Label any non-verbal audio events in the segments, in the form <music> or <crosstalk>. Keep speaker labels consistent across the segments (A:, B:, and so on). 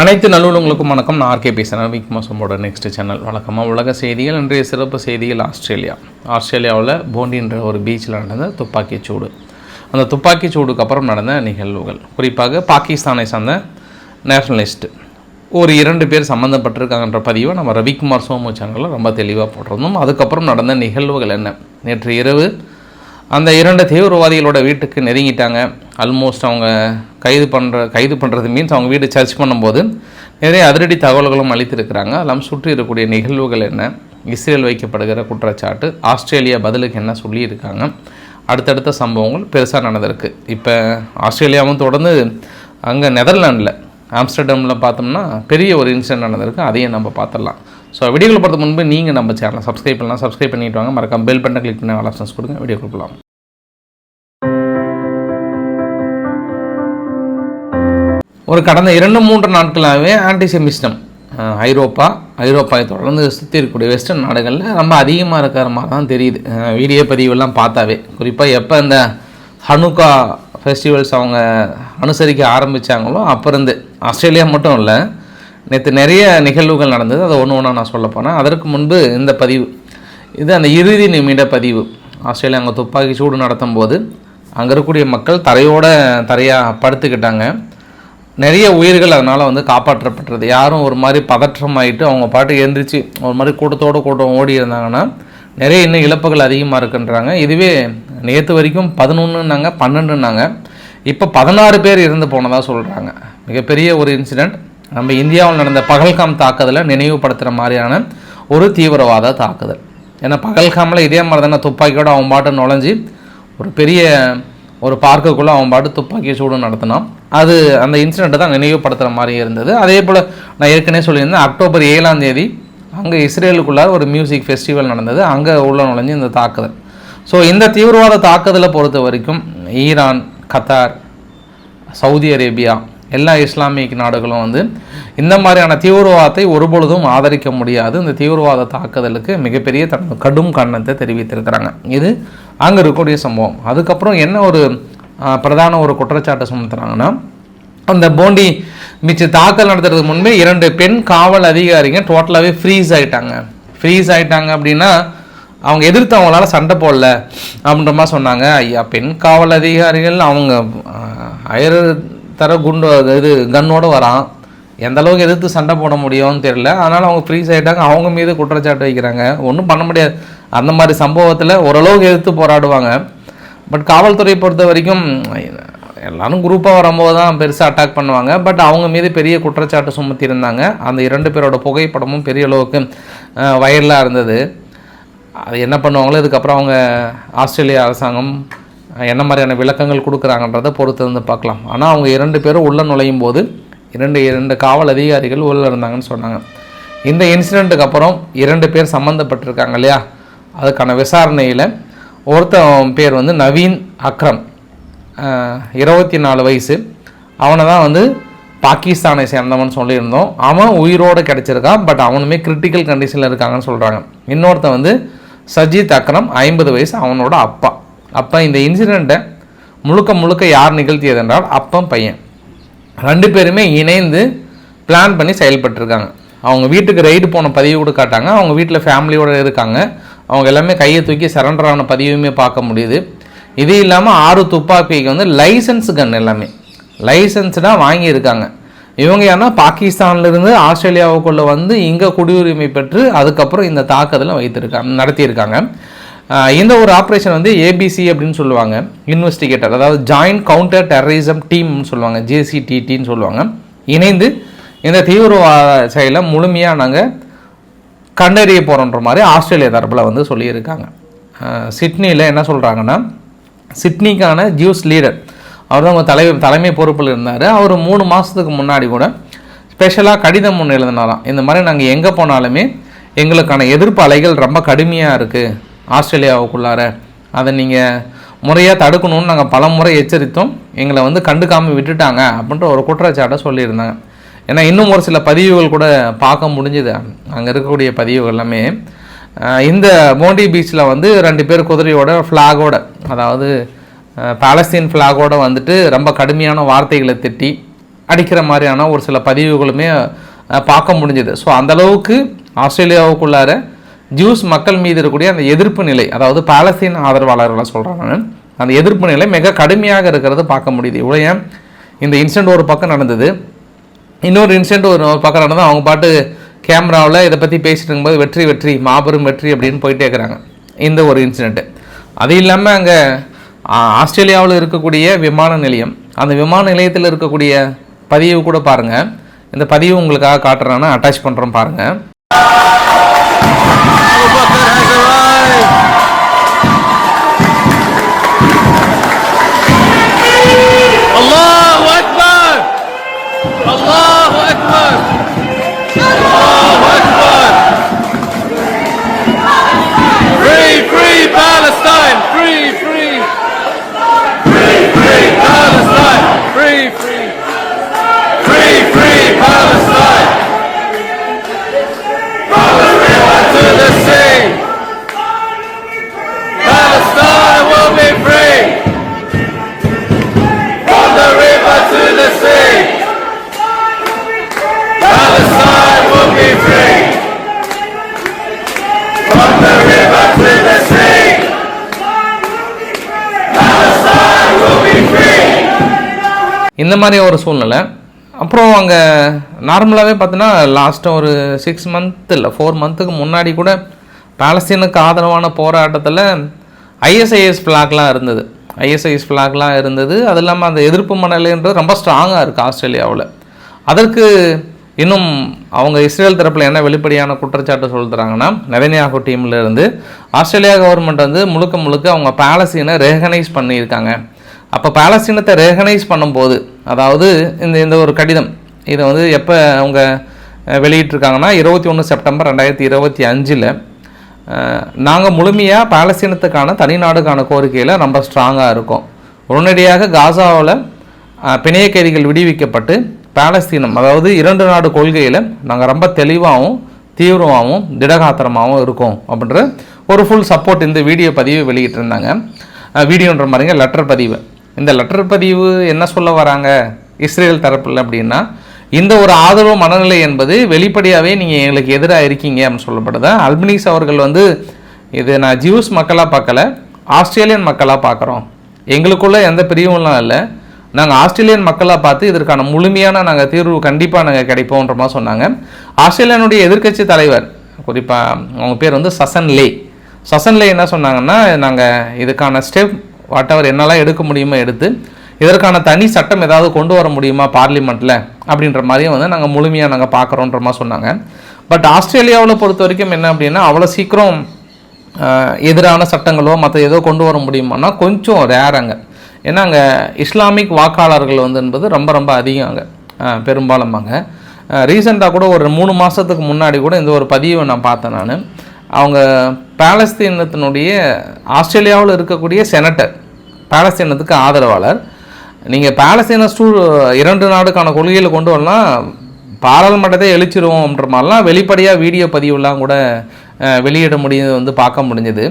A: அனைத்து நல்லுள்ளவங்களுக்கும் வணக்கம். நான் ஆர்கே பேசுகிறேன் விக் மோசமோட நெக்ஸ்ட் சேனல் வழக்கமாக உலக செய்திகள் இன்றைய சிறப்பு செய்திகள் ஆஸ்திரேலியா. ஆஸ்திரேலியாவில் போண்டின்ற ஒரு பீச்சில் நடந்த துப்பாக்கிச் சூடு. அந்த துப்பாக்கிச் சூடுக்கு அப்புறம் நடந்த நிகழ்வுகள். குறிப்பாக பாகிஸ்தானை சார்ந்த நேஷனலிஸ்ட் ஒரு இரண்டு பேர் சம்மந்தப்பட்டிருக்காங்கன்ற பதிவை நம்ம ரவிக்குமார் சோமு சேனலில் ரொம்ப தெளிவாக போட்டிருந்தோம். அதுக்கப்புறம் நடந்த நிகழ்வுகள் என்ன? நேற்று இரவு அந்த இரண்டு தீவிரவாதிகளோட வீட்டுக்கு நெருங்கிட்டாங்க. ஆல்மோஸ்ட் அவங்க கைது பண்ணுற கைது பண்ணுறது மீன்ஸ் அவங்க வீடு சர்ச் பண்ணும்போது நிறைய அதிரடி தகவல்களும் அளித்திருக்கிறாங்க. அதெல்லாம் சுற்றி இருக்கக்கூடிய நிகழ்வுகள் என்ன? இஸ்ரேல் வைக்கப்படுகிற குற்றச்சாட்டு ஆஸ்திரேலியா பதிலுக்கு என்ன சொல்லியிருக்காங்க? அடுத்தடுத்த சம்பவங்கள் பெருசாக நடந்திருக்கு. இப்போ ஆஸ்திரேலியாவும் தொடர்ந்து அங்கே நெதர்லாண்டில் ஆம்ஸ்டர்டமில் பார்த்தோம்னா பெரிய ஒரு இன்சிடென்ட் நடந்திருக்கு. அதையும் நம்ம பார்த்துடலாம். ஸோ வீடியோவில் பார்த்து முன்பு நீங்கள் நம்ம சேனலை சப்ஸ்கிரைப் பண்ணலாம். சப்ஸ்கிரைப் பண்ணிட்டு வாங்க. மறக்காம பெல் பட்டனை கிளிக் பண்ணி ஆல் ஆப்ஷன்ஸ் கொடுங்க. வீடியோ கொடுக்கலாம் ஒரு கடந்த இரண்டு மூன்று நாட்களாகவே ஆன்டிசெமிஸ்டம் ஐரோப்பா ஐரோப்பாவை தொடர்ந்து சுற்றி இருக்கக்கூடிய வெஸ்டர்ன் நாடுகளில் ரொம்ப அதிகமாக இருக்கிற மாதிரி தான் தெரியுது. வீடியோ பதிவெல்லாம் பார்த்தாவே. குறிப்பாக எப்போ இந்த ஹனுக்கா ஃபெஸ்டிவல்ஸ் அவங்க அனுசரிக்க ஆரம்பித்தாங்களோ அப்போ இருந்து. ஆஸ்திரேலியா மட்டும் இல்லை நேற்று நிறைய நிகழ்வுகள் நடந்தது. அதை ஒன்று ஒன்றா நான் சொல்ல போனேன் அதற்கு முன்பு இந்த பதிவு இது அந்த இறுதி நிமிட பதிவு. ஆஸ்திரேலியா அங்கே துப்பாக்கி சூடு நடத்தும் போது அங்கே இருக்கக்கூடிய மக்கள் தரையோட தரையாக படுத்துக்கிட்டாங்க. நிறைய உயிர்கள் அதனால் வந்து காப்பாற்றப்பட்டது. யாரும் ஒரு மாதிரி பதற்றமாயிட்டு அவங்க பாட்டு எழுந்திரிச்சு ஒரு மாதிரி கூட்டத்தோடு கூட்டம் ஓடி இருந்தாங்கன்னா நிறைய இன்னும் இழப்புகள் அதிகமாக இருக்குன்றாங்க. இதுவே நேற்று வரைக்கும் பதினொன்றுனாங்க பன்னெண்டுனாங்க இப்போ பதினாறு பேர் இறந்து போனதாக சொல்கிறாங்க மிகப்பெரிய ஒரு இன்சிடெண்ட் நம்ம இந்தியாவில் நடந்த பகல்காம் தாக்குதலை நினைவுபடுத்துகிற மாதிரியான ஒரு தீவிரவாத தாக்குதல். ஏன்னா பகல்காமில் இதே மாதிரி தானே துப்பாக்கியோட அவன் பாட்டு நுழைஞ்சி ஒரு பெரிய ஒரு பார்க்குக்குள்ளே அவன் பாட்டு துப்பாக்கி சூடு நடத்தினான். அது அந்த இன்சிடெண்ட்டை தான் நினைவுபடுத்துகிற மாதிரி இருந்தது. அதே போல் நான் ஏற்கனவே சொல்லியிருந்தேன் அக்டோபர் ஏழாம் தேதி அங்கே இஸ்ரேலுக்குள்ளார ஒரு மியூசிக் ஃபெஸ்டிவல் நடந்தது. அங்கே உள்ள நுழைஞ்சு இந்த தாக்குதல். ஸோ இந்த தீவிரவாத தாக்குதலை பொறுத்த வரைக்கும் ஈரான் கத்தார் சவுதி அரேபியா எல்லா இஸ்லாமிக் நாடுகளும் வந்து இந்த மாதிரியான தீவிரவாதத்தை ஒருபொழுதும் ஆதரிக்க முடியாது. இந்த தீவிரவாத தாக்குதலுக்கு மிகப்பெரிய தன் கடும் கண்ணத்தை தெரிவித்திருக்கிறாங்க. இது அங்கே இருக்கக்கூடிய சம்பவம். அதுக்கப்புறம் என்ன ஒரு பிரதான ஒரு குற்றச்சாட்டை சுமத்துறாங்கன்னா அந்த போண்டி மிச்ச தாக்கல் நடத்துறதுக்கு முன்பே இரண்டு பெண் காவல் அதிகாரிங்க டோட்டலாகவே ஃப்ரீஸ் ஆகிட்டாங்க ஃப்ரீஸ் ஆகிட்டாங்க அப்படின்னா அவங்க எதிர்த்து அவங்களால சண்டை போடல அப்படின்ற மாதிரி சொன்னாங்க. ஐயா பெண் காவல் அதிகாரிகள் அவங்க அயர் தர குண்டு இது கன்னோட வரான். எந்த அளவுக்கு எதிர்த்து சண்டை போட முடியும்னு தெரியல. அதனால் அவங்க ஃப்ரீஸ் ஆகிட்டாங்க அவங்க மீது குற்றச்சாட்டு வைக்கிறாங்க. ஒன்றும் பண்ண முடியாது. அந்த மாதிரி சம்பவத்தில் ஓரளவுக்கு எதிர்த்து போராடுவாங்க. பட் காவல்துறையை பொறுத்த வரைக்கும் எல்லாரும் குரூப்பாக வரும்போது தான் பெருசாக அட்டாக் பண்ணுவாங்க. பட் அவங்க மீது பெரிய குற்றச்சாட்டு சுமத்தியிருந்தாங்க. அந்த இரண்டு பேரோட புகைப்படமும் பெரிய அளவுக்கு வயலாக இருந்தது. அது என்ன பண்ணுவாங்களோ இதுக்கப்புறம் அவங்க ஆஸ்திரேலியா அரசாங்கம் என்ன மாதிரியான விளக்கங்கள் கொடுக்குறாங்கன்றதை பொறுத்து இருந்து பார்க்கலாம். ஆனால் அவங்க இரண்டு பேரும் உள்ளே நுழையும் போது இரண்டு இரண்டு காவல் அதிகாரிகள் உள்ளே இருந்தாங்கன்னு சொன்னாங்க. இந்த இன்சிடெண்ட்டுக்கு அப்புறம் இரண்டு பேர் சம்மந்தப்பட்டிருக்காங்க இல்லையா? அதுக்கான விசாரணையில் ஒருத்தன் பேர் வந்து நவீன் அக்ரம். இருபத்தி நாலு வயசு. அவனை தான் வந்து பாகிஸ்தானை சேர்ந்தவன் சொல்லியிருந்தோம். அவன் உயிரோடு கிடச்சிருக்கான் பட் அவனுமே கிரிட்டிக்கல் கண்டிஷனில் இருக்காங்கன்னு சொல்கிறாங்க இன்னொருத்தன் வந்து சஜித் அக்ரம் ஐம்பது வயசு அவனோட அப்பா. அப்போ இந்த இன்சிடெண்ட்டை முழுக்க முழுக்க யார் நிகழ்த்தியது என்றால் அப்பன் பையன். ரெண்டு பேருமே இணைந்து பிளான் பண்ணி செயல்பட்டுருக்காங்க. அவங்க வீட்டுக்கு ரைடு போன பதிவு கூட காட்டாங்க. அவங்க வீட்டில் ஃபேமிலியோடு இருக்காங்க. அவங்க எல்லாமே கையை தூக்கி சரண்டர் ஆன பதிவுமே பார்க்க முடியுது. இது இல்லாமல் ஆறு துப்பாக்கிக்கு வந்து லைசன்ஸ் கன் எல்லாமே. லைசன்ஸ்டாக வாங்கியிருக்காங்க. இவங்க ஏன்னா பாகிஸ்தான்லேருந்து ஆஸ்திரேலியாவுக்குள்ளே வந்து இங்கே குடியுரிமை பெற்று அதுக்கப்புறம் இந்த தாக்குதலை வைத்திருக்காங்க நடத்தியிருக்காங்க. இந்த ஒரு ஆப்ரேஷன் வந்து ஏபிசி அப்படின்னு சொல்லுவாங்க. இன்வெஸ்டிகேட்டர் அதாவது ஜாயிண்ட் கவுண்டர் டெரரிசம் டீம்னு சொல்லுவாங்க. ஜேசிடிடின்னு சொல்லுவாங்க. இணைந்து இந்த தீவிரவாத செயலை முழுமையாக நாங்கள் கண்டறிய போகிறோன்ற மாதிரி ஆஸ்திரேலியா தரப்பில் வந்து சொல்லியிருக்காங்க. சிட்னியில் என்ன சொல்கிறாங்கன்னா சிட்னிக்கான ஜியூஸ் லீடர் அவர் தான் அவங்க தலை தலைமை பொறுப்பில் இருந்தார். அவர் மூணு மாதத்துக்கு முன்னாடி கூட ஸ்பெஷலாக கடிதம் ஒன்று எழுதினாராம். இந்த மாதிரி நாங்கள் எங்கே போனாலுமே எங்களுக்கான எதிர்ப்பு அலைகள் ரொம்ப கடுமையாக இருக்குது ஆஸ்திரேலியாவுக்குள்ளார. அதை நீங்கள் முறையாக தடுக்கணும்னு நாங்கள் பல முறை எச்சரித்தோம் எங்களை வந்து கண்டுக்காமல் விட்டுட்டாங்க அப்படின்ற ஒரு குற்றச்சாட்டை சொல்லியிருந்தாங்க. ஏன்னா இன்னும் ஒரு சில பதிவுகள் கூட பார்க்க முடிஞ்சுது. அங்கே இருக்கக்கூடிய பதிவுகள் எல்லாமே இந்த மோண்டி பீச்சில் வந்து ரெண்டு பேர் குதிரையோட ஃப்ளாகோட அதாவது பாலஸ்தீன் ஃப்ளாகோட வந்துட்டு ரொம்ப கடுமையான வார்த்தைகளை திட்டி அடிக்கிற மாதிரியான ஒரு சில பதிவுகளுமே பார்க்க முடிஞ்சுது. ஸோ அந்தளவுக்கு ஆஸ்திரேலியாவுக்குள்ளார ஜூஸ் மக்கள் மீது இருக்கக்கூடிய அந்த எதிர்ப்பு நிலை அதாவது பாலஸ்தீன் ஆதரவாளர்களை சொல்கிறாங்க அந்த எதிர்ப்பு நிலை மிக கடுமையாக இருக்கிறது பார்க்க முடியுது. இவ்வளோ ஏன்? இந்த இன்சிடென்ட் ஒரு பக்கம் நடந்தது. இன்னொரு இன்சிடென்ட் ஒரு ஒரு பக்கம் நடந்தது. அவங்க பாட்டு கேமராவில் இதை பற்றி பேசிட்டு இருக்கும்போது வெற்றி வெற்றி மாபெரும் வெற்றி அப்படின்னு போயிட்டே இருக்கிறாங்க. இந்த ஒரு இன்சிடெண்ட்டு அது இல்லாமல் அங்கே ஆஸ்திரேலியாவில் இருக்கக்கூடிய விமான நிலையம் அந்த விமான நிலையத்தில் இருக்கக்கூடிய பதிவு கூட பாருங்கள் இந்த பதிவு உங்களுக்காக காட்டுறேன்னா அட்டாச் பண்ணுறோம் பாருங்கள்
B: Yeah!
A: இந்த மாதிரி ஒரு சூழ்நிலை. அப்புறம் அங்கே நார்மலாகவே பார்த்தீங்கன்னா லாஸ்ட்டு ஒரு சிக்ஸ் மந்த் இல்லை ஃபோர் மந்த்துக்கு முன்னாடி கூட பாலஸ்தீனுக்கு ஆதரவான போராட்டத்தில் ஐஎஸ்ஐஎஸ் ஃப்ளாக்லாம் இருந்தது. ஐஎஸ்ஐஎஸ் ஃப்ளாக்லாம் இருந்தது. அது இல்லாமல் அந்த எதிர்ப்பு மனநிலைன்றது ரொம்ப ஸ்ட்ராங்காக இருக்குது ஆஸ்திரேலியாவில். அதற்கு இன்னும் அவங்க இஸ்ரேல் தரப்பில் என்ன வெளிப்படையான குற்றச்சாட்டு சொல்கிறாங்கன்னா நெதன்யாகு டீமில் இருந்து ஆஸ்திரேலியா கவர்மெண்ட் வந்து முழுக்க முழுக்க அவங்க பாலஸ்தீனை ரெகனைஸ் பண்ணியிருக்காங்க. அப்போ பாலஸ்தீனத்தை ரெகனைஸ் பண்ணும்போது அதாவது இந்த இந்த ஒரு கடிதம் இதை வந்து எப்போ அவங்க வெளியிட்டிருக்காங்கன்னா இருபத்தி ஒன்று செப்டம்பர் ரெண்டாயிரத்தி இருபத்தி அஞ்சில் நாங்கள் முழுமையாக பாலஸ்தீனத்துக்கான தனிநாடுக்கான கோரிக்கையில் ரொம்ப ஸ்ட்ராங்காக இருக்கோம். உடனடியாக காசாவில் பிணைய கைதிகள் விடுவிக்கப்பட்டு பாலஸ்தீனம் அதாவது இரண்டு நாடு கொள்கையில் நாங்கள் ரொம்ப தெளிவாகவும் தீவிரமாகவும் திடகாத்திரமாகவும் இருக்கோம் அப்படின்ற ஒரு ஃபுல் சப்போர்ட் இந்த வீடியோ பதிவு வெளியிட்டிருந்தாங்க. வீடியோன்ற மாதிரிங்க லெட்டர் பதிவு. இந்த லெட்டர் பதிவு என்ன சொல்ல வராங்க? இஸ்ரேல் தரப்பில் அப்படின்னா இந்த ஒரு ஆதரவு மனநிலை என்பது வெளிப்படையாகவே நீங்கள் எங்களுக்கு எதிராக இருக்கீங்க அப்படின்னு சொல்லப்படுது. அல்பனீஸ் அவர்கள் வந்து இது நான் ஜியூஸ் மக்களாக பார்க்கல ஆஸ்திரேலியன் மக்களாக பார்க்குறோம். எங்களுக்குள்ளே எந்த பிரிவும்லாம் இல்லை. நாங்கள் ஆஸ்திரேலியன் மக்களாக பார்த்து இதற்கான முழுமையான நாங்கள் தீர்வு கண்டிப்பாக நாங்கள் கிடைப்போன்ற மாதிரி சொன்னாங்க. ஆஸ்திரேலியானுடைய எதிர்கட்சி தலைவர் குறிப்பாக அவங்க பேர் வந்து சசன் லே சசன் லே என்ன சொன்னாங்கன்னா நாங்கள் இதுக்கான ஸ்டெப் வாட்டவர் என்னெல்லாம் எடுக்க முடியுமோ எடுத்து இதற்கான தனி சட்டம் ஏதாவது கொண்டு வர முடியுமா பார்லிமெண்ட்டில் அப்படின்ற மாதிரியும் வந்து நாங்கள் முழுமையாக நாங்கள் பார்க்குறோன்ற மாதிரி சொன்னாங்க. பட் ஆஸ்திரேலியாவில் பொறுத்த வரைக்கும் என்ன அப்படின்னா அவ்வளோ சீக்கிரம் எதிரான சட்டங்களோ மற்ற ஏதோ கொண்டு வர முடியுமானா கொஞ்சம் ரேர் அங்கே. ஏன்னா அங்கே இஸ்லாமிக் வாக்காளர்கள் வந்து என்பது ரொம்ப ரொம்ப அதிகம் அங்கே. ஆஹ், பெரும்பாலும் அங்கே. ரீசெண்டாக கூட ஒரு மூணு மாதத்துக்கு முன்னாடி கூட இந்த ஒரு பதிவை நான் பார்த்தேன் நான். அவங்க பாலஸ்தீனத்தினுடைய ஆஸ்திரேலியாவில் இருக்கக்கூடிய செனட்டர் பாலஸ்தீனத்துக்கு ஆதரவாளர். நீங்கள் பாலஸ்தீன ஸ்டூ இரண்டு நாடுக்கான கொள்கையில் கொண்டு வரலாம் பாராளுமன்றத்தை எழுச்சிருவோம்ன்ற மாதிரிலாம் வெளிப்படையாக வீடியோ பதிவுலாம் கூட வெளியிட முடியுது வந்து பார்க்க முடிஞ்சது.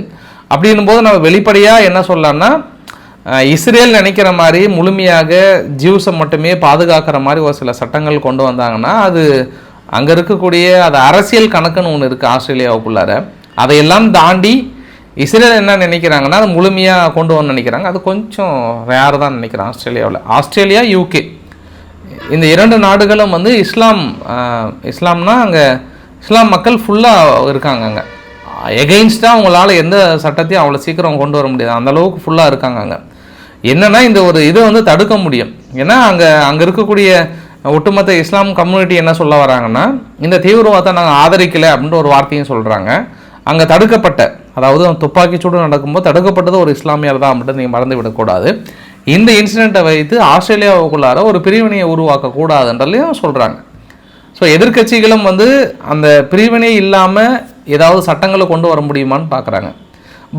A: அப்படின்னும் போது நம்ம வெளிப்படையாக என்ன சொல்லலாம்னா இஸ்ரேல் நினைக்கிற மாதிரி முழுமையாக ஜியூஸை மட்டுமே பாதுகாக்கிற மாதிரி ஒரு சில சட்டங்கள் கொண்டு வந்தாங்கன்னா அது அங்கே இருக்கக்கூடிய அது அரசியல் கணக்குன்னு ஒன்று இருக்குது ஆஸ்திரேலியாவுக்குள்ளார. அதையெல்லாம் தாண்டி இஸ்ரேல் என்ன நினைக்கிறாங்கன்னா அது முழுமையாக கொண்டு வரணும்னு நினைக்கிறாங்க. அது கொஞ்சம் ரேர் தான் நினைக்கிறேன் ஆஸ்திரேலியாவில். ஆஸ்திரேலியா யூகே இந்த இரண்டு நாடுகளும் வந்து இஸ்லாம் இஸ்லாம்னா அங்கே இஸ்லாம் மக்கள் ஃபுல்லாக இருக்காங்க அங்கே. எகெயின்ஸ்டாக அவங்களால எந்த சட்டத்தையும் அவ்வளோ சீக்கிரம் கொண்டு வர முடியாது. அந்தளவுக்கு ஃபுல்லாக இருக்காங்க அங்கே. என்னென்னா இந்த ஒரு இதை வந்து தடுக்க முடியும். ஏன்னா அங்கே அங்கே இருக்கக்கூடிய ஒட்டுமொத்த இஸ்லாம் கம்யூனிட்டி என்ன சொல்ல வராங்கன்னா இந்த தீவிரவாதத்தை நாங்கள் ஆதரிக்கலை அப்படின்ற ஒரு வார்த்தையும் சொல்கிறாங்க அங்கே தடுக்கப்பட்ட அதாவது துப்பாக்கி சூடு நடக்கும்போது தடுக்கப்பட்டது ஒரு இஸ்லாமியர் தான் அப்படின்ட்டு நீங்கள் மறந்து விடக்கூடாது இந்த இன்சிடெண்ட்டை வைத்து ஆஸ்திரேலியாவுக்குள்ளார ஒரு பிரிவினையை உருவாக்கக்கூடாதுன்றலையும் சொல்கிறாங்க ஸோ எதிர்க்கட்சிகளும் வந்து அந்த பிரிவினை இல்லாமல் ஏதாவது சட்டங்களை கொண்டு வர முடியுமான்னு பார்க்குறாங்க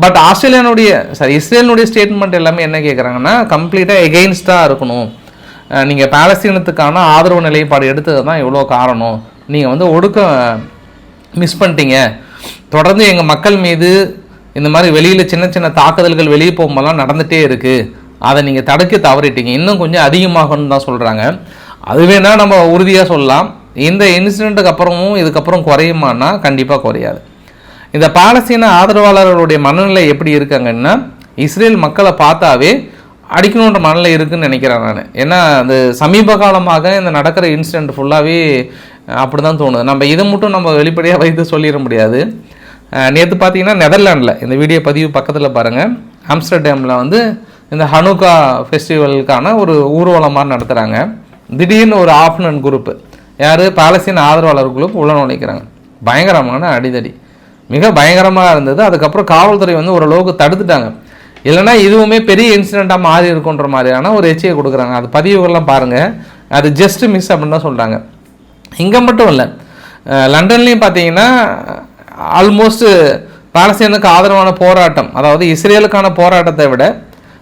A: பட் ஆஸ்திரேலியானுடைய சாரி இஸ்ரேலினுடைய ஸ்டேட்மெண்ட் எல்லாமே என்ன கேட்குறாங்கன்னா கம்ப்ளீட்டாக எகெயின்ஸ்டாக இருக்கணும். நீங்கள் பாலஸ்தீனத்துக்கான ஆதரவு நிலைப்பாடு எடுத்தது தான் இவ்வளோ காரணம். நீங்கள் வந்து ஒடுக்க மிஸ் பண்ணிட்டீங்க. தொடர்ந்து எங்கள் மக்கள் மீது இந்த மாதிரி வெளியில் சின்ன சின்ன தாக்குதல்கள் வெளியே போகும்போதெல்லாம் நடந்துகிட்டே இருக்குது அதை நீங்கள் தடுக்க தவறிட்டீங்க. இன்னும் கொஞ்சம் அதிகமாகணும்னு தான் சொல்கிறாங்க அது வேணால் நம்ம உறுதியாக சொல்லலாம். இந்த இன்சிடெண்ட்டுக்கு அப்புறமும் இதுக்கப்புறம் குறையுமானா கண்டிப்பாக குறையாது. இந்த பாலஸ்தீன ஆதரவாளர்களுடைய மனநிலை எப்படி இருக்காங்கன்னா இஸ்ரேல் மக்களை பார்த்தாவே அடிக்கணுன்ற மனநிலை இருக்குதுன்னு நினைக்கிறேன் நான். ஏன்னா அந்த சமீப காலமாக இந்த நடக்கிற இன்சிடெண்ட் ஃபுல்லாகவே அப்படி தான் தோணுது. நம்ம இதை மட்டும் நம்ம வெளிப்படையாக வைத்து சொல்லிட முடியாது. நேற்று பார்த்தீங்கன்னா நெதர்லாண்டில் இந்த வீடியோ பதிவு பக்கத்தில் பாருங்கள் ஆம்ஸ்டர்டேமில் வந்து இந்த ஹனுகா ஃபெஸ்டிவலுக்கான ஒரு ஊர்வலமாக நடத்துகிறாங்க திடீர்னு ஒரு ஆஃப்னன் குரூப்பு யார்? பாலஸ்தீன் ஆதரவாளர் குரூப் உள்ள நுழைக்கிறாங்க. பயங்கரமான அடிதடி. மிக பயங்கரமாக இருந்தது. அதுக்கப்புறம் காவல்துறை வந்து ஓரளவுக்கு தடுத்துட்டாங்க. இல்லைன்னா இதுவுமே பெரிய இன்சிடெண்ட்டாக மாறி இருக்குன்ற மாதிரியான ஒரு எச்சரிக்கை கொடுக்குறாங்க. அது பதிவுகள்லாம் பாருங்கள் அது ஜஸ்ட் மிஸ் அப்படின்னு தான் சொல்கிறாங்க இங்கே மட்டும் இல்லை. லண்டன்லேயும் பார்த்தீங்கன்னா ஆல்மோஸ்ட்டு பாலஸ்தீனுக்கு ஆதரவான போராட்டம் அதாவது இஸ்ரேலுக்கான போராட்டத்தை விட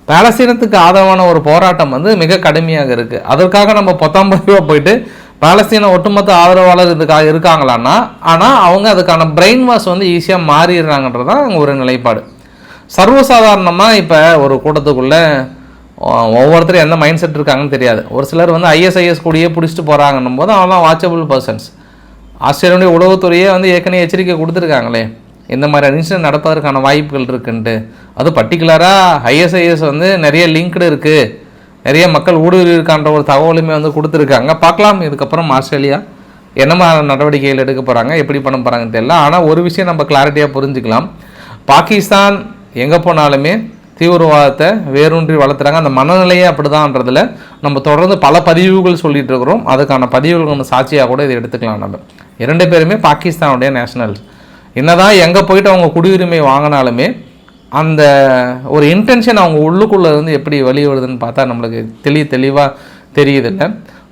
A: பாலஸ்தீனத்துக்கு ஆதரவான ஒரு போராட்டம் வந்து மிக கடுமையாக இருக்குது அதற்காக நம்ம பத்தொம்பது ரூபா போயிட்டு பாலஸ்தீன ஒட்டுமொத்த ஆதரவாளர் இதுக்காக இருக்காங்களான்னா ஆனால் அவங்க அதுக்கான பிரெயின் வாஷ் வந்து ஈஸியாக மாறிடுறாங்கன்றது தான் ஒரு நிலைப்பாடு. சர்வசாதாரணமாக இப்போ ஒரு கூட்டத்துக்குள்ளே ஒவ்வொருத்தரும் எந்த மைண்ட் செட் இருக்காங்கன்னு தெரியாது. ஒரு சிலர் வந்து ஐஎஸ்ஐஎஸ் கூடயே பிடிச்சிட்டு போகிறாங்கன்னும் போது அவங்களாம் வாட்சபிள் பர்சன்ஸ் ஆஸ்திரேலியாவுடைய உளவுத்துறையே வந்து ஏற்கனவே எச்சரிக்கை கொடுத்துருக்காங்களே. இந்த மாதிரி இன்சிடென்ட் நடப்பதற்கான வாய்ப்புகள் இருக்குன்ட்டு. அது பர்டிகுலராக ஐஎஸ்ஐஎஸ் வந்து நிறைய லிங்க்டு இருக்குது நிறைய மக்கள் ஊடுருவி இருக்கான்ற ஒரு தகவலுமே வந்து கொடுத்துருக்காங்க. பார்க்கலாம் இதுக்கப்புறம் ஆஸ்திரேலியா என்ன மாதிரி நடவடிக்கைகள் எடுக்க போகிறாங்க எப்படி பண்ண போகிறாங்கன்னு தெரியல. ஆனால் ஒரு விஷயம் நம்ம கிளாரிட்டியாக புரிஞ்சுக்கலாம். பாகிஸ்தான் எங்கே போனாலுமே தீவிரவாதத்தை வேரூன்றி வளர்த்துறாங்க. அந்த மனநிலையே அப்படிதான்றதுல நம்ம தொடர்ந்து பல பதிவுகள் சொல்லிட்டு இருக்கிறோம் அதுக்கான பதிவுகள் நம்ம சாட்சியாக கூட இதை எடுத்துக்கலாம் நம்ம. இரண்டு பேருமே பாகிஸ்தானுடைய நேஷனல்ஸ் என்னதான் எங்கே போயிட்டு அவங்க குடியுரிமை வாங்கினாலுமே அந்த ஒரு இன்டென்ஷன் அவங்க உள்ளுக்குள்ளே இருந்து எப்படி வெளிவருதுன்னு பார்த்தா நம்மளுக்கு தெளி தெளிவாக தெரியுதில்ல.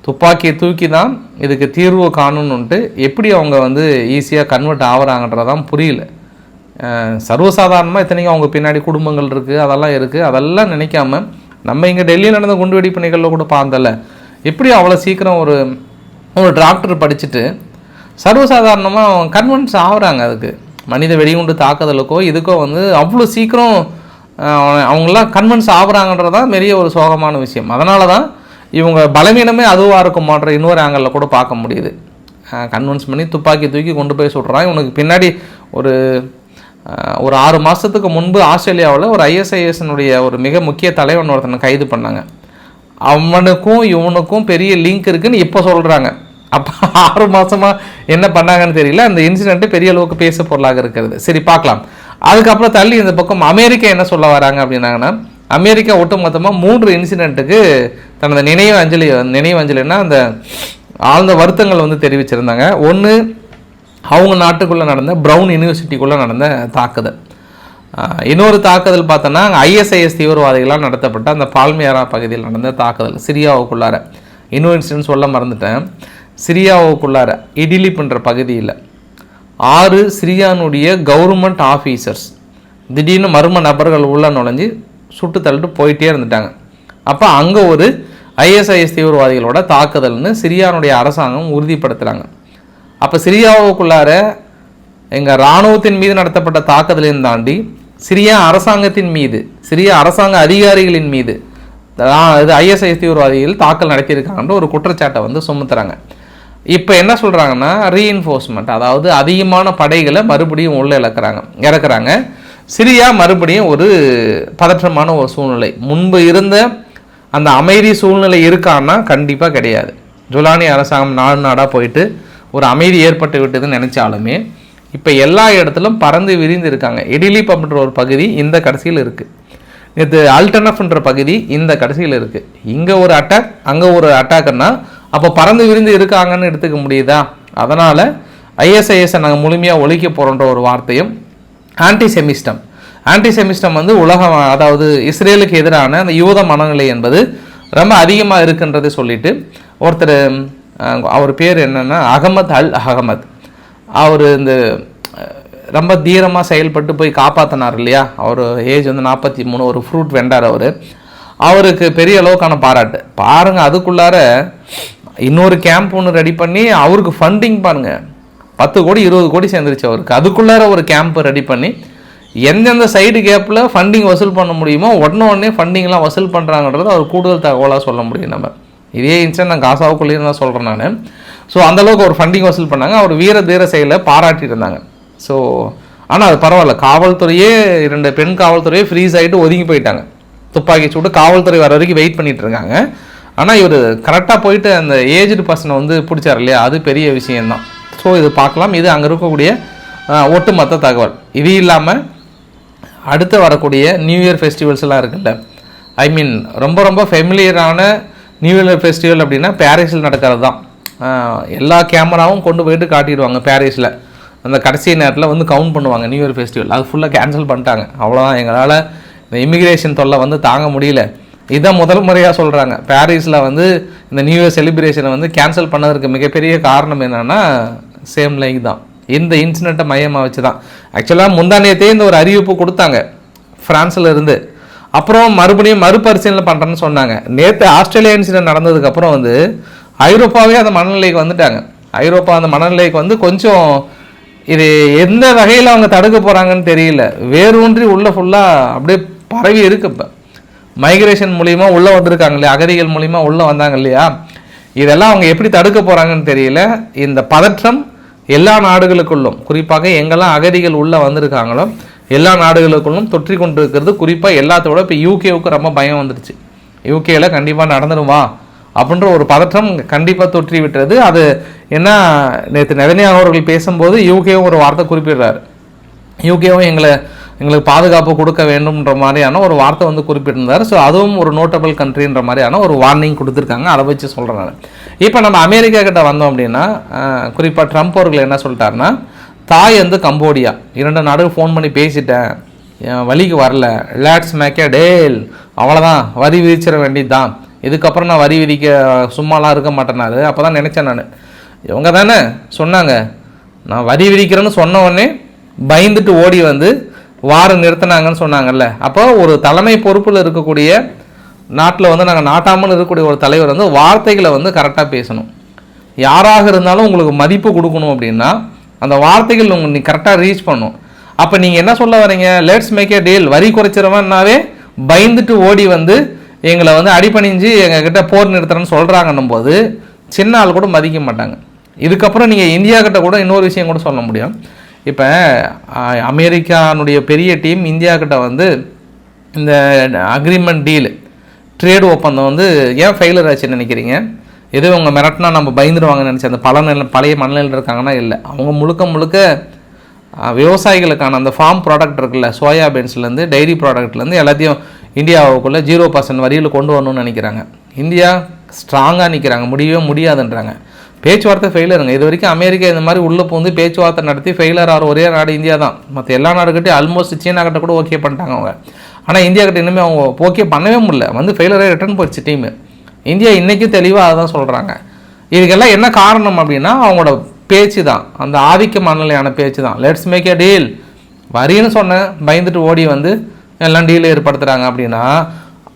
A: துப்பாக்கியை தூக்கி தான் இதுக்கு தீர்வு காணணுன்ட்டு எப்படி அவங்க வந்து ஈஸியாக கன்வெர்ட் ஆகுறாங்கன்றதான் புரியல. சர்வசாதாரணமாக இத்தனைக்கும் அவங்க பின்னாடி குடும்பங்கள் இருக்குது அதெல்லாம் இருக்குது அதெல்லாம் நினைக்காம நம்ம இங்கே டெல்லியில் நடந்த குண்டுவெடிப்பு நிகழ்வில் கூட பார்த்தல. எப்படி அவ்வளோ சீக்கிரம் ஒரு ஒரு டாக்டர் படிச்சுட்டு சர்வசாதாரணமாக அவங்க கன்வென்ஸ் ஆகுறாங்க அதுக்கு. மனித வெடிகுண்டு தாக்குதலுக்கோ இதுக்கோ வந்து அவ்வளோ சீக்கிரம் அவங்களாம் கன்வென்ஸ் ஆகுறாங்கன்றது தான் பெரிய ஒரு சோகமான விஷயம். அதனால தான் இவங்க பலவீனமே அதுவாக இருக்குமான்ற இன்னொரு ஆங்கிளில் கூட பார்க்க முடியுது. கன்வென்ஸ் பண்ணி துப்பாக்கி தூக்கி கொண்டு போய் சுடுறான். இவனுக்கு பின்னாடி ஒரு ஒரு ஆறு மாதத்துக்கு முன்பு ஆஸ்திரேலியாவில் ஒரு ஐஎஸ்ஐஎஸ்னுடைய ஒரு மிக முக்கிய தலைவன் ஒருத்தனை கைது பண்ணாங்க. அவனுக்கும் இவனுக்கும் பெரிய லிங்க் இருக்குதுன்னு இப்போ சொல்கிறாங்க அப்போ ஆறு மாதமாக என்ன பண்ணாங்கன்னு தெரியல. அந்த இன்சிடென்ட் பெரிய அளவுக்கு பேச பொருளாக இருக்கிறது. சரி பார்க்கலாம். அதுக்கப்புறம் தள்ளி இந்த பக்கம் அமெரிக்கா என்ன சொல்ல வராங்க அப்படின்னாங்கன்னா அமெரிக்கா ஒட்டுமொத்தமாக மூன்று இன்சிடென்ட்டுக்கு தனது நினைவு அஞ்சலி நினைவு அஞ்சலின்னா அந்த ஆழ்ந்த வருத்தங்கள் வந்து தெரிவிச்சிருந்தாங்க. ஒன்று அவங்க நாட்டுக்குள்ளே நடந்த ப்ரௌன் யூனிவர்சிட்டிக்குள்ளே நடந்த தாக்குதல். இன்னொரு தாக்குதல் பார்த்தோன்னா ஐஎஸ்ஐஎஸ் தீவிரவாதிகளால் நடத்தப்பட்ட அந்த பால்மியாரா பகுதியில் நடந்த தாக்குதல் சிரியாவுக்குள்ளார. இன்னொரு இன்சிடென்ட் சொல்ல மறந்துட்டேன். சிரியாவுக்குள்ளார இடிலிப்புன்ற பகுதியில் ஆறு சிரியானுடைய கவர்மெண்ட் ஆஃபீஸர்ஸ் திடீர்னு மர்ம நபர்கள் உள்ளே நுழைஞ்சு சுட்டு தள்ளிட்டு போயிட்டே இருந்துட்டாங்க. அப்போ அங்கே ஒரு ஐஎஸ்ஐஎஸ் தீவிரவாதிகளோட தாக்குதல்னு சிரியானுடைய அரசாங்கம் உறுதிப்படுத்துகிறாங்க அப்போ சிரியாவுக்குள்ளார எங்கள் இராணுவத்தின் மீது நடத்தப்பட்ட தாக்குதலையும் தாண்டி சிரியா அரசாங்கத்தின் மீது சிரியா அரசாங்க அதிகாரிகளின் மீது இது ஐஎஸ்ஐஎஸ் தீவிரவாதிகள் தாக்கல் நடத்தியிருக்காங்கன்ற ஒரு குற்றச்சாட்டை வந்து சுமத்துறாங்க. இப்போ என்ன சொல்கிறாங்கன்னா ரீஎன்ஃபோர்ஸ்மெண்ட் அதாவது அதிகமான படைகளை மறுபடியும் உள்ளே இழக்கிறாங்க இறக்குறாங்க. சிரியா மறுபடியும் ஒரு பதற்றமான ஒரு சூழ்நிலை. முன்பு இருந்த அந்த அமைதி சூழ்நிலை இருக்கான்னா கண்டிப்பாக கிடையாது. ஜுலானி அரசாங்கம் நாடு நாடாக போயிட்டு ஒரு அமைதி ஏற்பட்டு விட்டதுன்னு நினச்சாலுமே இப்போ எல்லா இடத்துலும் பறந்து விரிந்து இருக்காங்க எடிலிப் அப்படின்ற ஒரு பகுதி இந்த கடைசியில் இருக்குது இது அல்டனஃப்ன்ற பகுதி இந்த கடைசியில் இருக்குது இங்கே ஒரு அட்டாக் அங்கே ஒரு அட்டாக்னா அப்போ பறந்து விரிந்து இருக்காங்கன்னு எடுத்துக்க முடியுதா? அதனால் ஐஎஸ்ஐஎஸை நாங்கள் முழுமையாக ஒழிக்க போகிறோன்ற ஒரு வார்த்தையும் ஆன்டிசெமிஸ்டம் ஆன்டிசெமிஸ்டம் வந்து உலகம் அதாவது இஸ்ரேலுக்கு எதிரான அந்த யூத மனநிலை என்பது ரொம்ப அதிகமாக இருக்குன்றதை சொல்லிட்டு ஒருத்தர் அவர் பேர் என்னென்னா அகமத் அல் அகமத். அவர் இந்த ரொம்ப தீரமாக செயல்பட்டு போய் காப்பாற்றினார் இல்லையா? அவர் ஏஜ் வந்து நாற்பத்தி மூணு ஒரு ஃப்ரூட் வெண்டார் அவர். அவருக்கு பெரிய அளவுக்கான பாராட்டு. பாருங்கள் அதுக்குள்ளார இன்னொரு கேம்ப் ஒன்று ரெடி பண்ணி அவருக்கு ஃபண்டிங் பாருங்க. பத்து கோடி இருபது கோடி சேர்ந்துருச்சு அவருக்கு. அதுக்குள்ளார ஒரு கேம்ப் ரெடி பண்ணி எந்தெந்த சைடு கேப்பில் ஃபண்டிங் வசூல் பண்ண முடியுமோ உடனே உடனே ஃபண்டிங்லாம் வசூல் பண்ணுறாங்கன்றது அவர் கூடுதல் தகவலாக சொல்ல முடியும் நம்ம. இதே இன்சிடென்ட் நான் காசாவுக்குள்ளேயே தான் சொல்கிறேன் நான். ஸோ அந்தளவுக்கு ஒரு ஃபண்டிங் வசூல் பண்ணாங்க. அவர் வீர தீர செயலை பாராட்டிட்டு இருந்தாங்க. ஸோ ஆனால் அது பரவாயில்ல. காவல்துறையே இரண்டு பெண் காவல்துறையே ஃப்ரீஸ் ஆகிட்டு ஒதுங்கி போயிட்டாங்க. துப்பாக்கி சூட்டு காவல்துறை வர வரைக்கும் வெயிட் பண்ணிட்டு இருக்காங்க. ஆனால் இவர் கரெக்டாக போயிட்டு அந்த ஏஜ்டு பர்சனை வந்து பிடிச்சார் இல்லையா? அது பெரிய விஷயந்தான் ஸோ இது பார்க்கலாம். இது அங்கே இருக்கக்கூடிய ஒட்டுமொத்த தகவல். இது இல்லாமல் அடுத்து வரக்கூடிய நியூ இயர் ஃபெஸ்டிவல்ஸ் எல்லாம் இருக்குல்ல. ஐ மீன் ரொம்ப ரொம்ப ஃபெமிலியரான நியூ இயர் ஃபெஸ்டிவல் அப்படின்னா பாரிஸில் நடக்கிறது தான் எல்லா கேமராவும் கொண்டு போயிட்டு காட்டிடுவாங்க பாரிஸில் அந்த கடைசி நேரத்தில் வந்து கவுண்ட் பண்ணுவாங்க நியூ இயர் ஃபெஸ்டிவல் அது ஃபுல்லாக கேன்சல் பண்ணிட்டாங்க. அவ்வளோதான் எங்களால் இந்த இமிக்ரேஷன் தொல்லை வந்து தாங்க முடியல. இதான் முதல் முறையாக சொல்கிறாங்க பாரிஸில் வந்து இந்த நியூ இயர் செலிப்ரேஷனை வந்து கேன்சல் பண்ணதற்கு மிகப்பெரிய காரணம் என்னென்னா சேம் லைக் தான். இந்த இன்சிடெண்ட்டை மையமாக வச்சு தான் ஆக்சுவலாக முந்தானியத்தையே இந்த ஒரு அறிவிப்பு கொடுத்தாங்க. ஃப்ரான்ஸில் இருந்து. அப்புறம் மறுபடியும் மறுபரிசீலனை பண்ணுறேன்னு சொன்னாங்க. நேற்று ஆஸ்திரேலியா இன்சிடென்ட் நடந்ததுக்கப்புறம் வந்து ஐரோப்பாவே அந்த மனநிலைக்கு வந்துட்டாங்க. ஐரோப்பா அந்த மனநிலைக்கு வந்து கொஞ்சம் இது எந்த வகையில் அவங்க தடுக்க போகிறாங்கன்னு தெரியல. வேரூன்றி உள்ளே ஃபுல்லாக அப்படியே பரவி இருக்கு இப்போ. மைக்ரேஷன் மூலிமா உள்ளே வந்திருக்காங்க இல்லையா? அகதிகள் மூலிமா உள்ளே வந்தாங்க இல்லையா? இதெல்லாம் அவங்க எப்படி தடுக்க போகிறாங்கன்னு தெரியல. இந்த பதற்றம் எல்லா நாடுகளுக்குள்ளும் குறிப்பாக எங்கெல்லாம் அகதிகள் உள்ளே வந்திருக்காங்களோ எல்லா நாடுகளுக்குள்ளும் தொற்றி கொண்டு இருக்கிறது குறிப்பாக எல்லாத்தோட இப்போ யூகேவுக்கு ரொம்ப பயம் வந்துருச்சு. யூகேயில் கண்டிப்பாக நடந்துருமா? அப்படின்ற ஒரு பதற்றம் கண்டிப்பாக தொற்றி விட்டுறது அது என்ன நேற்று நெதனியா அவர்கள் பேசும்போது யூகேவும் ஒரு வார்த்தை குறிப்பிடுறாரு. யூகேவும் எங்களை எங்களுக்கு பாதுகாப்பு கொடுக்க வேண்டும்ன்ற மாதிரியான ஒரு வார்த்தை வந்து குறிப்பிட்டிருந்தார். ஸோ அதுவும் ஒரு நோட்டபிள் கண்ட்ரின்ற மாதிரியான ஒரு வார்னிங் கொடுத்துருக்காங்க. அதை வச்சு சொல்கிறேன் நான். இப்போ நம்ம அமெரிக்கா கிட்ட வந்தோம் அப்படின்னா குறிப்பாக ட்ரம்ப் அவர்கள் என்ன சொல்லிட்டாருன்னா தாய் வந்து கம்போடியா. இரண்டு நாடுகள் ஃபோன் பண்ணி பேசிட்டேன். என் வழிக்கு வரல. லேட்ஸ் மேக்கே டேல் அவ்வளோதான் வரி விதிச்சிட வேண்டியது தான் இதுக்கப்புறம் நான் வரி விதிக்க சும்மாலாம் இருக்க மாட்டேனாரு அப்போ தான் நினச்சேன் நான். இவங்க தானே சொன்னாங்க. நான் வரி விதிக்கிறேன்னு சொன்ன உடனே பயந்துட்டு ஓடி வந்து வாரம் நிறுத்தினாங்கன்னு சொன்னாங்கல்ல. அப்போ ஒரு தலைமை பொறுப்பில் இருக்கக்கூடிய நாட்டில் வந்து நாங்கள் நாட்டாமல் இருக்கக்கூடிய ஒரு தலைவர் வந்து வார்த்தைகளை வந்து கரெக்டாக பேசணும். யாராக இருந்தாலும் உங்களுக்கு மதிப்பு கொடுக்கணும் அப்படின்னா அந்த வார்த்தைகள் உங்க நீ கரெக்டாக ரீச் பண்ணும். அப்போ நீங்கள் என்ன சொல்ல வரீங்க? லெட்ஸ் மேக் ஏ டீல் வரி குறைச்சிருவன்னாவே பயந்துட்டு ஓடி வந்து எங்களை வந்து அடிபணிஞ்சு எங்ககிட்ட போர் நிறுத்துறேன்னு சொல்கிறாங்கன்னும் போது சின்ன ஆள் கூட மதிக்க மாட்டாங்க. இதுக்கப்புறம் நீங்கள் இந்தியா கிட்ட கூட இன்னொரு விஷயம் கூட சொல்ல முடியும். இப்போ அமெரிக்கானுடைய பெரிய டீம் இந்தியா கிட்ட வந்து இந்த அக்ரிமெண்ட் டீல் ட்ரேடு ஒப்பந்தம் வந்து ஏன் ஃபெயிலர் ஆச்சுன்னு நினைக்கிறீங்க? எதோ அவங்க மிரட்டினா நம்ம பயந்துருவாங்கன்னு நினச்சி அந்த பல நில பழைய மனநிலையில் இருக்காங்கன்னா இல்லை. அவங்க முழுக்க முழுக்க விவசாயிகளுக்கான அந்த ஃபார்ம் ப்ராடக்ட் இருக்குல்ல சோயாபீன்ஸ்லேருந்து டைரி ப்ராடக்ட்லேருந்து எல்லாத்தையும் இந்தியாவுக்குள்ளே ஜீரோ பர்சன்ட் வரியில் கொண்டு வரணும்னு நினைக்கிறாங்க. இந்தியா ஸ்ட்ராங்காக நிற்கிறாங்க முடியவே முடியாதுன்றாங்க. பேச்சுவார்த்தை ஃபெயிலருங்க இது வரைக்கும் அமெரிக்கா இந்த மாதிரி உள்ளே பூந்து பேச்சுவார்த்தை நடத்தி ஃபெயிலர் ஆகிற ஒரே நாடு இந்தியா தான். மற்ற எல்லா நாடுகிட்டையும் ஆல்மோஸ்ட் சீனா கிட்ட கூட ஓகே பண்ணிட்டாங்க அவங்க. ஆனால் இந்தியா கிட்ட இன்னுமே அவங்க ஓகே பண்ணவே முடியல. வந்து ஃபெயிலரே ரிட்டர்ன் போயிடுச்சு டீமு இந்தியா இன்றைக்கும் தெளிவாக தான் சொல்கிறாங்க இதுக்கெல்லாம் என்ன காரணம் அப்படின்னா அவங்களோட பேச்சு தான். அந்த ஆதிக்க மனநிலையான பேச்சு தான். லெட்ஸ் மேக் ஏ டீல் வரின்னு சொன்னேன். பயந்துட்டு ஓடி வந்து எல்லாம் டீல் ஏற்படுத்துகிறாங்க அப்படின்னா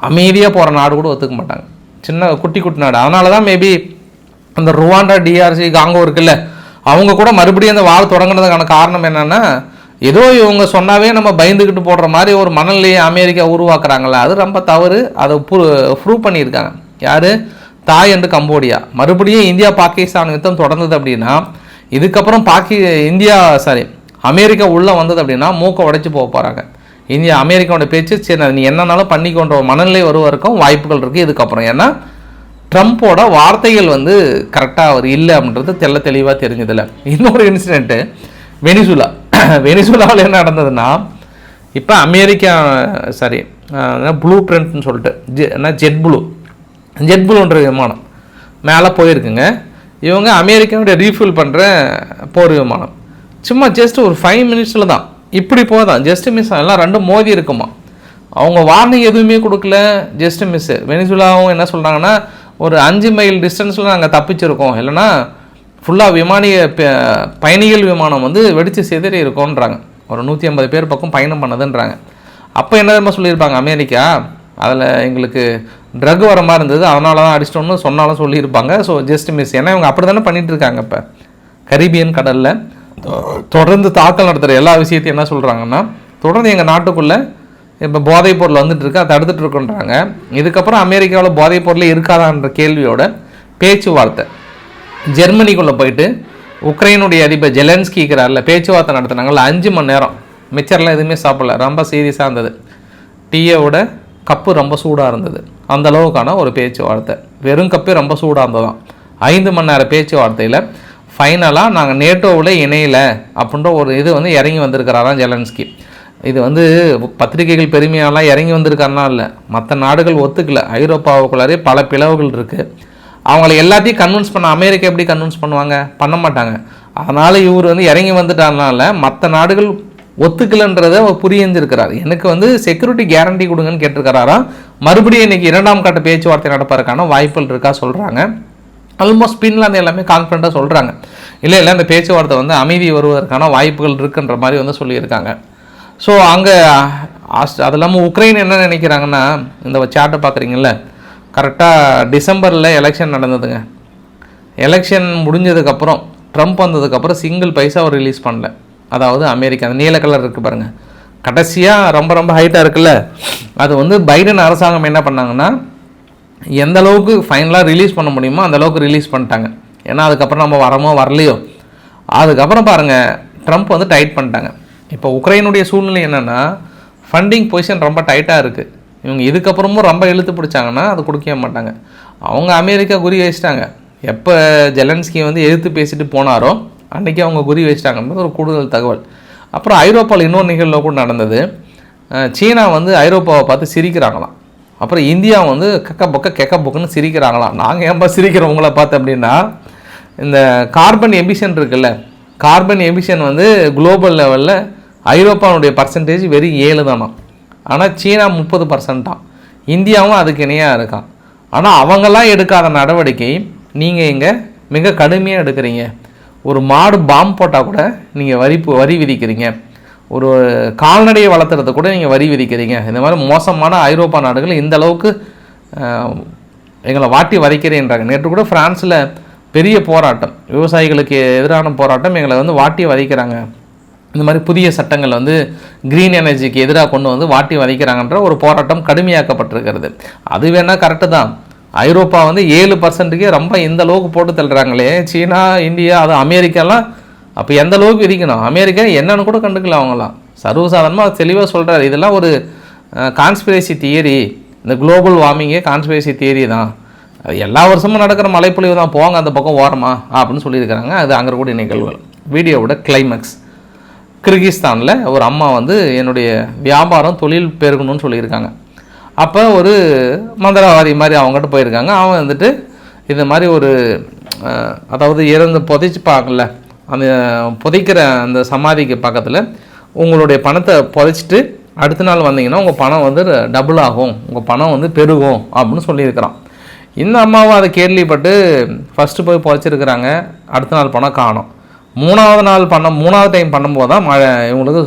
A: அமைதியாக போகிற நாடு கூட ஒத்துக்க மாட்டாங்க. சின்ன குட்டி குட்டி நாடு. அதனால தான் மேபி அந்த ருவாண்டா டிஆர்சி காங்கோ இருக்குல்ல அவங்க கூட மறுபடியும் அந்த வாழ் தொடங்குனதுக்கான காரணம் என்னென்னா ஏதோ இவங்க சொன்னாவே நம்ம பயந்துக்கிட்டு போடுற மாதிரி ஒரு மனநிலையை அமெரிக்கா உருவாக்குறாங்களா அது ரொம்ப தவறு. அதை ப்ரூவ் பண்ணியிருக்காங்க. யார்? Thai and Cambodia. மறுபடியும் இந்தியா பாகிஸ்தான் யுத்தம் தொடர்ந்தது அப்படின்னா இதுக்கப்புறம் பாக்கி இந்தியா சாரி அமெரிக்கா உள்ளே வந்தது அப்படின்னா மூக்கை உடைச்சி போக போகிறாங்க இந்தியா அமெரிக்காவோட பேச்சு சரி நீ என்னன்னாலும் பண்ணிக்கொண்ட மனநிலை வருவதற்கும் வாய்ப்புகள் இருக்குது இதுக்கப்புறம். ஏன்னா ட்ரம்ப்போட வார்த்தைகள் வந்து கரெக்டாக அவர் இல்லை அப்படின்றது தெள்ள தெளிவாக தெரிஞ்சதில்ல. இன்னொரு இன்சிடெண்ட்டு வெனிசுலா. <coughs> வெனிசுலாவில் என்ன நடந்ததுன்னா இப்போ அமெரிக்கா சாரி ப்ளூ பிரிண்ட்னு சொல்லிட்டு ஜெ என்ன ஜெட் ப்ளூ ஜெட்புல்ன்ற விமானம். மேலே போயிருக்குங்க. இவங்க அமெரிக்காவுடைய ரீஃபில் பண்ணுற போர் விமானம். சும்மா ஜஸ்ட் ஒரு ஃபைவ் மினிட்ஸில் தான். இப்படி போதான் ஜஸ்ட் மிஸ் எல்லாம் ரெண்டும் மோதி இருக்குமா. அவங்க வார்னிங் எதுவுமே கொடுக்கல. ஜஸ்ட் மிஸ்ஸு வெனிசுலாவும் என்ன சொல்கிறாங்கன்னா ஒரு அஞ்சு மைல் டிஸ்டன்ஸில் நாங்கள் தப்பிச்சிருக்கோம். இல்லைன்னா ஃபுல்லாக விமானிய ப- பயணிகள் விமானம் வந்து வெடித்து சிதறி இருக்கோன்றாங்க ஒரு நூற்றி ஐம்பது பேர் பக்கம் பயணம் பண்ணதுன்றாங்க. அப்போ என்ன தெரியுமா சொல்லியிருப்பாங்க அமெரிக்கா? அதில் எங்களுக்கு ட்ரக் வர மாதிரி இருந்தது அதனால தான் அடிச்சிட்டோம்னு சொன்னாலும் சொல்லியிருப்பாங்க. ஸோ ஜஸ்ட் மிஸ் ஏன்னா இவங்க அப்படி தானே பண்ணிட்டு இருக்காங்க இப்போ. கரீபியன் கடலில். தொடர்ந்து தாக்கல் நடத்துகிற எல்லா விஷயத்தையும் என்ன சொல்கிறாங்கன்னா தொடர்ந்து எங்கள் நாட்டுக்குள்ளே இப்போ போதைப் பொருள் வந்துட்டு இருக்கு அதை தடுத்துட்டு இருக்குன்றாங்க. இதுக்கப்புறம் அமெரிக்காவில் போதைப் பொருளே இருக்காதான்ற கேள்வியோட பேச்சுவார்த்தை. ஜெர்மனிக்குள்ளே போயிட்டு உக்ரைனுடைய அதிபர் ஜெலன்ஸ்கி இருக்கிறார்ல பேச்சுவார்த்தை நடத்துனாங்கல்ல அஞ்சு மணி நேரம். மிச்சர்லாம் எதுவுமே சாப்பிடல. ரொம்ப சீரியஸாக இருந்தது. டீயோட கப்பு ரொம்ப சூடாக இருந்தது. அந்த அளவுக்கான ஒரு பேச்சுவார்த்தை. வெறும் கப்பே ரொம்ப சூடாக இருந்ததாம் ஐந்து மணி நேர பேச்சுவார்த்தையில் ஃபைனலாக நாங்கள் நேட்டோவில் இணையலை அப்படின்ற ஒரு இது வந்து இறங்கி வந்திருக்கிறாராம் ஜெலன்ஸ்கி. இது வந்து பத்திரிகைகள் பெருமையாலாம் இறங்கி வந்திருக்காருனா இல்லை. மற்ற நாடுகள் ஒத்துக்கல. ஐரோப்பாவுக்குள்ளாரே பல பிளவுகள் இருக்குது அவங்கள எல்லாத்தையும் கன்வின்ஸ் பண்ண அமெரிக்கா எப்படி கன்வின்ஸ் பண்ணுவாங்க? பண்ண மாட்டாங்க. அதனால் இவர் வந்து இறங்கி வந்துட்டாருனால மற்ற நாடுகள் ஒத்துக்கலன்றதை அவர் புரிஞ்சிருக்கிறார். எனக்கு வந்து செக்யூரிட்டி கேரண்டி கொடுங்கன்னு கேட்டிருக்கிறாராம் மறுபடியும் இன்னைக்கு இரண்டாம் கட்ட பேச்சுவார்த்தை நடப்பதற்கான வாய்ப்புகள் இருக்கா சொல்கிறாங்க ஆல்மோஸ்ட் பின்லாந்து எல்லாமே கான்ஃபிடண்ட்டாக சொல்கிறாங்க இல்லை இல்லை அந்த பேச்சுவார்த்தை வந்து அமைதி வருவதற்கான வாய்ப்புகள் இருக்குன்ற மாதிரி வந்து சொல்லியிருக்காங்க. ஸோ அங்கே அது இல்லாமல் உக்ரைன் என்ன நினைக்கிறாங்கன்னா இந்த சார்ட்டை பார்க்குறீங்கள கரெக்டாக டிசம்பரில் எலெக்ஷன் நடந்ததுங்க. எலெக்ஷன் முடிஞ்சதுக்கப்புறம் ட்ரம்ப் வந்ததுக்கப்புறம் சிங்கிள் பைசா அவர் ரிலீஸ் பண்ணல. அதாவது அமெரிக்கா அந்த நீல கலர் இருக்குது பாருங்கள் கடைசியாக ரொம்ப ரொம்ப ஹைட்டாக இருக்குல்ல அது வந்து பைடன் அரசாங்கம் என்ன பண்ணாங்கன்னா எந்த அளவுக்கு ஃபைனலாக ரிலீஸ் பண்ண முடியுமோ அந்த அளவுக்கு ரிலீஸ் பண்ணிட்டாங்க. ஏன்னா அதுக்கப்புறம் நம்ம வரமோ வரலையோ. அதுக்கப்புறம் பாருங்கள் ட்ரம்ப் வந்து டைட் பண்ணிட்டாங்க. இப்போ உக்ரைனுடைய சூழ்நிலை என்னென்னா ஃபண்டிங் பொசிஷன் ரொம்ப டைட்டாக இருக்குது இவங்க இதுக்கப்புறமும் ரொம்ப இழுத்து பிடிச்சாங்கன்னா அது கொடுக்கவே மாட்டாங்க. அவங்க அமெரிக்கா குறி வச்சிட்டாங்க. எப்போ ஜெலன்ஸ்கி வந்து எதிர்த்து பேசிட்டு போனாரோ அன்றைக்கி அவங்க குறி வச்சிட்டாங்கன்றது ஒரு கூடுதல் தகவல். அப்புறம் ஐரோப்பாவில் இன்னொரு நிகழ்வு கூட நடந்தது. சீனா வந்து ஐரோப்பாவை பார்த்து சிரிக்கிறாங்களாம். அப்புறம் இந்தியா வந்து கக்க பொக்க கெக்க பொக்குன்னு சிரிக்கிறாங்களாம். நாங்கள் ஏன்பா சிரிக்கிறோம் உங்களை பார்த்து அப்படின்னா? இந்த கார்பன் எமிஷன் இருக்குல்ல கார்பன் எமிஷன் வந்து குளோபல் லெவலில் ஐரோப்பாவுடைய பர்சன்டேஜ் வெறும் ஏழு தானாம். ஆனால் சீனா முப்பது பர்சன்ட்டான் இந்தியாவும் அதுக்கு இணையாக இருக்கான் ஆனால் அவங்கெல்லாம் எடுக்காத நடவடிக்கை நீங்கள் இங்கே மிக கடுமையாக எடுக்கிறீங்க. ஒரு மாடு பாம்பு போட்டால் கூட நீங்கள் வரி வரி விதிக்கிறீங்க. ஒரு கால்நடையை வளர்த்துறது கூட நீங்கள் வரி விதிக்கிறீங்க. இந்த மாதிரி மோசமான ஐரோப்பா நாடுகள் இந்த அளவுக்கு எங்களை வாட்டி வதைக்கிறேன்றாங்க. நேற்று கூட ஃப்ரான்ஸில் பெரிய போராட்டம் விவசாயிகளுக்கு எதிரான போராட்டம் எங்களை வந்து வாட்டி வதைக்கிறாங்க. இந்த மாதிரி புதிய சட்டங்கள் வந்து க்ரீன் எனர்ஜிக்கு எதிராக கொண்டு வந்து வாட்டி வதைக்கிறாங்கன்ற ஒரு போராட்டம் கடுமையாக்கப்பட்டிருக்கிறது. அது வேணால் கரெக்டு தான். ஐரோப்பா வந்து ஏழு பர்சன்ட்டுக்கே ரொம்ப இந்த அளவுக்கு போட்டு தள்ளுறாங்களே. சீனா இந்தியா அது அமெரிக்காலாம் அப்போ எந்த அளவுக்கு விதிக்கணும்? அமெரிக்கா என்னன்னு கூட கண்டுக்கல அவங்களாம் சர்வசாதாரணமாக தெளிவாக சொல்கிறார் இதெல்லாம் ஒரு கான்ஸ்பிரசி தியரி இந்த குளோபல் வார்மிங்கே கான்ஸ்பிரசி தியரி தான். அது எல்லா வருஷமும் நடக்கிற மழைப்பொழிவு தான். போங்க அந்த பக்கம் ஓரமா அப்படின்னு சொல்லியிருக்கிறாங்க. அது அங்கே கூட நிகழ்வுகள். வீடியோவோட கிளைமேக்ஸ் கிர்கிஸ்தானில் ஒரு அம்மா வந்து என்னுடைய வியாபாரம் தொழில் பெருகணும்னு சொல்லியிருக்காங்க. அப்போ ஒரு மந்திரவாதி மாதிரி அவங்ககிட்ட போயிருக்காங்க. அவன் வந்துட்டு இந்த மாதிரி ஒரு அதாவது இறந்து புதைச்சிப்பாங்கல்ல அந்த புதைக்கிற அந்த சமாதிக்கு பக்கத்தில் உங்களுடைய பணத்தை புதைச்சிட்டு அடுத்த நாள் வந்தீங்கன்னா உங்கள் பணம் வந்து டபுள் ஆகும். உங்கள் பணம் வந்து பெருகும் அப்படின்னு சொல்லியிருக்கிறான். இந்த அம்மாவும் அதை கேள்விப்பட்டு ஃபஸ்ட்டு போய் புதைச்சிருக்கிறாங்க. அடுத்த நாள் பணம் காணோம். மூணாவது நாள் பண்ண மூணாவது டைம் பண்ணும்போது தான் மழை இவங்களுக்கு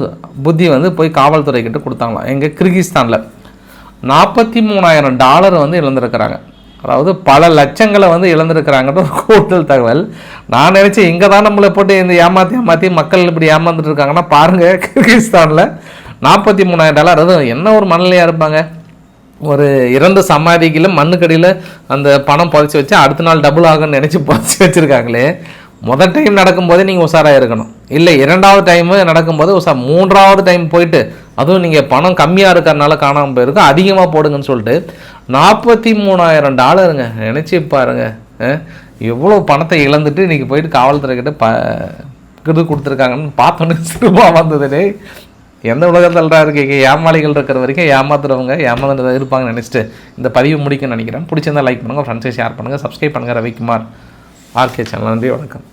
A: புத்தி வந்து போய் காவல்துறை கிட்ட கொடுத்தாங்களாம். எங்கள் கிர்கிஸ்தானில். நாற்பத்தி மூணாயிரம் டாலர் வந்து இழந்திருக்கிறாங்க. அதாவது பல லட்சங்களை வந்து இழந்திருக்கிறாங்கன்ற ஒரு கூடுதல் தகவல். நான் நினச்சேன் இங்கே தான் நம்மளை போட்டு இந்த ஏமாற்றி ஏமாற்றி மக்கள் இப்படி ஏமாந்துட்டு இருக்காங்கன்னா பாருங்கள் கிர்கிஸ்தானில் நாற்பத்தி மூணாயிரம் டாலர். அதுவும் என்ன ஒரு மனநிலையாக இருப்பாங்க? ஒரு இறந்த சமாதிக்கில் மண்ணுக்கடியில் அந்த பணம் புதைச்சி வச்சு அடுத்த நாள் டபுள் ஆகும்னு நினச்சி புதைச்சி வச்சுருக்காங்களே. முதல் டைம் நடக்கும்போதே நீங்கள் உஷாராக இருக்கணும். இல்லை இரண்டாவது டைமு நடக்கும்போது உஷா மூன்றாவது டைம் போயிட்டு அதுவும் நீங்கள் பணம் கம்மியாக இருக்கிறனால காணாமல் போயிருக்கு அதிகமாக போடுங்கன்னு சொல்லிட்டு நாற்பத்தி மூணாயிரம் டாலருங்க. நினச்சி பாருங்க. எவ்வளோ பணத்தை இழந்துட்டு இன்றைக்கி போயிட்டு காவல்துறைக்கிட்ட ப இது கொடுத்துருக்காங்கன்னு பார்த்தோன்னு <laughs> சிறுமா வந்ததுலே டேய். எந்த உலகத்தில் இருக்கீங்க? ஏமாளிகள் இருக்கிற வரைக்கும் ஏமாத்துறவங்க ஏமாந்துட்டு இருப்பாங்கன்னு நினச்சிட்டு இந்த பதிவு முடிக்க நினைக்கிறேன். பிடிச்சிருந்தா லைக் பண்ணுங்கள் ஃப்ரெண்ட்ஸை ஷேர் பண்ணுங்கள் சப்ஸ்கிரைப் பண்ணுங்கள் ரவிக்குமார் ஆர்கே சேனல். நன்றி வணக்கம்.